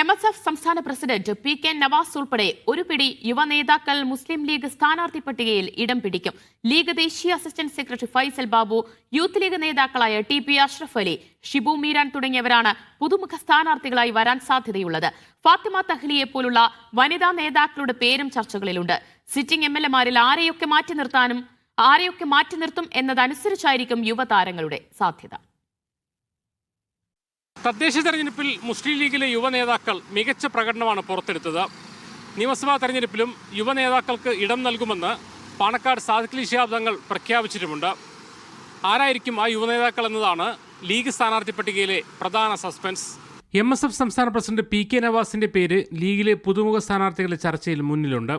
M S F സംസ്ഥാന president P K Navas ഉൾപ്പെടെ ഒരു പിടി യുവനേതാക്കൾ മുസ്ലിം ലീഗ് സ്ഥാനാർത്ഥി പട്ടികയിൽ ഇടം പിടിക്കും. ലീഗ് ദേശീയ assistant secretary Faisal Babu youth league നേതാക്കളായ ടി പി അഷ്റഫ് അലി ഷിബു മീരാൻ തുടങ്ങിയവരാണ് പുതുമുഖ സ്ഥാനാർത്ഥികളായി വരാൻ സാധ്യതയുള്ളത്. ഫാത്തിമ തഹ്ലിയെ പോലുള്ള വനിതാ നേതാക്കളുടെ പേരും ചർച്ചകളിലുണ്ട്. സിറ്റിംഗ് എം എൽ എമാരിൽ ആരെയൊക്കെ മാറ്റി നിർത്താനും ആരെയൊക്കെ മാറ്റി നിർത്തും എന്നതനുസരിച്ചായിരിക്കും യുവതാരങ്ങളുടെ സാധ്യത. തദ്ദേശ തെരഞ്ഞെടുപ്പിൽ മുസ്ലിം ലീഗിലെ യുവ നേതാക്കൾ മികച്ച പ്രകടനമാണ് പുറത്തെടുത്തത്. നിയമസഭാ തെരഞ്ഞെടുപ്പിലും യുവ നേതാക്കൾക്ക് ഇടം നൽകുമെന്ന് പാണക്കാട് സാധിക്കലി തങ്ങൾ പ്രഖ്യാപിച്ചിട്ടുമുണ്ട്. ആരായിരിക്കും ആ യുവ നേതാക്കൾ എന്നതാണ് ലീഗ് സ്ഥാനാർത്ഥി പട്ടികയിലെ പ്രധാന സസ്പെൻസ്. എം എസ് എഫ് സംസ്ഥാന പ്രസിഡന്റ് പി കെ നവാസിന്റെ പേര് ലീഗിലെ പുതുമുഖ സ്ഥാനാർത്ഥികളുടെ ചർച്ചയിൽ മുന്നിലുണ്ട്.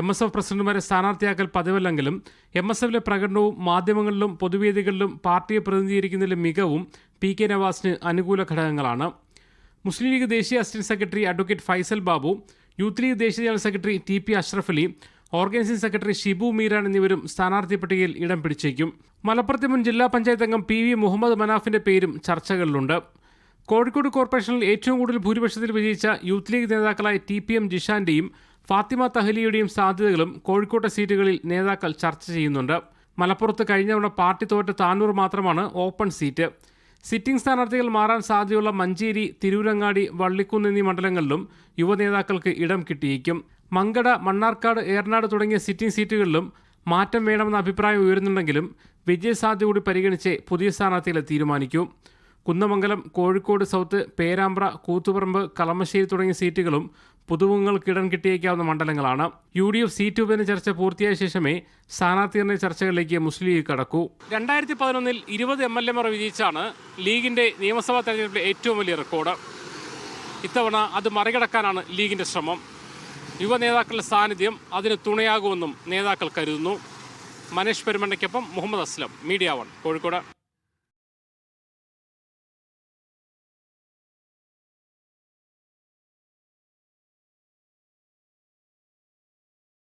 എം എസ് എഫ് പ്രസിഡന്റുമാരെ സ്ഥാനാർത്ഥിയാക്കൽ പതിവല്ലെങ്കിലും എം എസ് എഫിലെ പ്രകടനവും മാധ്യമങ്ങളിലും പൊതുവേദികളിലും പാർട്ടിയെ പ്രതിനിധീകരിക്കുന്നതിലെ മികവും പി കെ നവാസിന് അനുകൂല ഘടകങ്ങളാണ്. മുസ്ലിം ലീഗ് ദേശീയ assistant secretary advocate Faisal Babu youth league ദേശീയ general secretary T P Ashraf Ali organising secretary Shibu Meeran എന്നിവരും സ്ഥാനാർത്ഥി പട്ടികയിൽ ഇടം പിടിച്ചേക്കും. മലപ്പുറത്തെ മുൻ ജില്ലാ പഞ്ചായത്ത് അംഗം പി വി മുഹമ്മദ് മനാഫിന്റെ പേരും ചർച്ചകളിലുണ്ട്. കോഴിക്കോട് കോർപ്പറേഷനിൽ ഏറ്റവും കൂടുതൽ ഭൂരിപക്ഷത്തിൽ വിജയിച്ച യൂത്ത് ലീഗ് നേതാക്കളായ ടി പി എം ജിഷാന്റെയും ഫാത്തിമ തഹലിയുടെയും സാധ്യതകളും കോഴിക്കോട്ടെ സീറ്റുകളിൽ നേതാക്കൾ ചർച്ച ചെയ്യുന്നുണ്ട്. മലപ്പുറത്ത് കഴിഞ്ഞ തവണ പാർട്ടി തോറ്റ താനൂർ മാത്രമാണ് ഓപ്പൺ സീറ്റ്. സിറ്റിംഗ് സ്ഥാനാർത്ഥികൾ മാറാൻ സാധ്യതയുള്ള മഞ്ചേരി തിരൂരങ്ങാടി വള്ളിക്കുന്ന് എന്നീ മണ്ഡലങ്ങളിലും യുവനേതാക്കൾക്ക് ഇടം കിട്ടിയേക്കും. മങ്കട മണ്ണാർക്കാട് ഏറനാട് തുടങ്ങിയ സിറ്റിംഗ് സീറ്റുകളിലും മാറ്റം വേണമെന്ന അഭിപ്രായം ഉയരുന്നുണ്ടെങ്കിലും വിജയസാധ്യത കൂടി പരിഗണിച്ച് പുതിയ സ്ഥാനാർത്ഥികളെ തീരുമാനിക്കും. കുന്നമംഗലം കോഴിക്കോട് സൗത്ത് പേരാമ്പ്ര കൂത്തുപറമ്പ് കളമശ്ശേരി തുടങ്ങിയ സീറ്റുകളും പുതുമുഖങ്ങൾക്ക് ഇടം കിട്ടിയേക്കാവുന്ന മണ്ഡലങ്ങളാണ്. യു ഡി എഫ് സീറ്റ് ഉപന ചർച്ച പൂർത്തിയായ ശേഷമേ സ്ഥാനാർത്ഥി നിർണയ ചർച്ചകളിലേക്ക് മുസ്ലിം ലീഗ് കടക്കൂ. രണ്ടായിരത്തി പതിനൊന്നിൽ ഇരുപത് എം എൽ എമാർ വിജയിച്ചാണ് ലീഗിന്റെ നിയമസഭാ തെരഞ്ഞെടുപ്പിലെ ഏറ്റവും വലിയ റെക്കോർഡ്. ഇത്തവണ അത് മറികടക്കാനാണ് ലീഗിന്റെ ശ്രമം. യുവ നേതാക്കളുടെ സാന്നിധ്യം അതിന് തുണയാകുമെന്നും നേതാക്കൾ കരുതുന്നു. മനേഷ് പെരുമണ്ണയ്ക്കൊപ്പം മുഹമ്മദ് അസ്ലം മീഡിയ വൺ കോഴിക്കോട്.